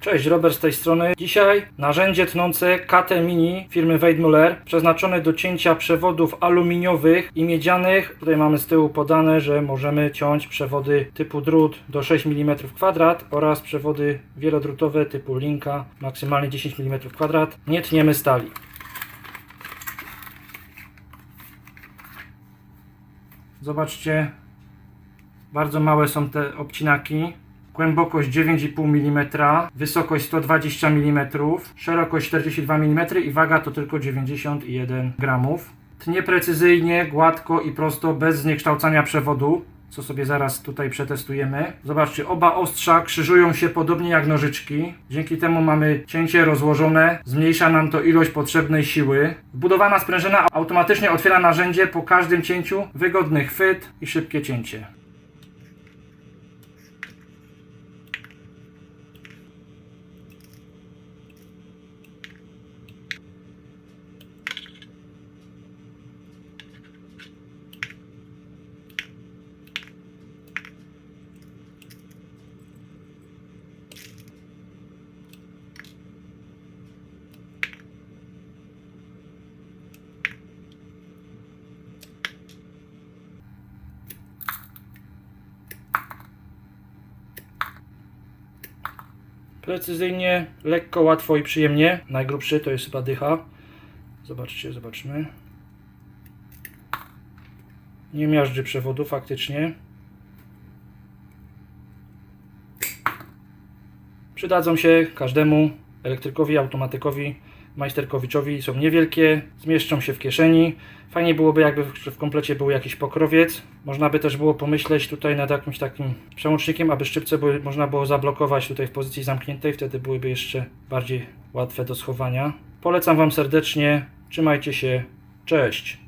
Cześć, Robert z tej strony. Dzisiaj narzędzie tnące KT Mini firmy Weidmuller przeznaczone do cięcia przewodów aluminiowych i miedzianych. Tutaj mamy z tyłu podane, że możemy ciąć przewody typu drut do 6 mm kwadrat oraz przewody wielodrutowe typu linka maksymalnie 10 mm kwadrat. Nie tniemy stali. Zobaczcie, bardzo małe są te obcinaki. Głębokość 9,5 mm, wysokość 120 mm, szerokość 42 mm i waga to tylko 91 gramów. Tnie precyzyjnie, gładko i prosto, bez zniekształcania przewodu, co sobie zaraz tutaj przetestujemy. Zobaczcie, oba ostrza krzyżują się podobnie jak nożyczki. Dzięki temu mamy cięcie rozłożone, zmniejsza nam to ilość potrzebnej siły. Wbudowana sprężyna automatycznie otwiera narzędzie po każdym cięciu, wygodny chwyt i szybkie cięcie. Precyzyjnie, lekko, łatwo i przyjemnie. Najgrubszy to jest chyba dycha. Zobaczcie, zobaczmy. Nie miażdży przewodu faktycznie. Przydadzą się każdemu elektrykowi, automatykowi, majsterkowiczowi. Są niewielkie, zmieszczą się w kieszeni. Fajnie byłoby jakby w, komplecie był jakiś pokrowiec. Można by też było pomyśleć tutaj nad jakimś takim przełącznikiem, aby szczypce były, można było zablokować tutaj w pozycji zamkniętej. Wtedy byłyby jeszcze bardziej łatwe do schowania. Polecam Wam serdecznie. Trzymajcie się. Cześć.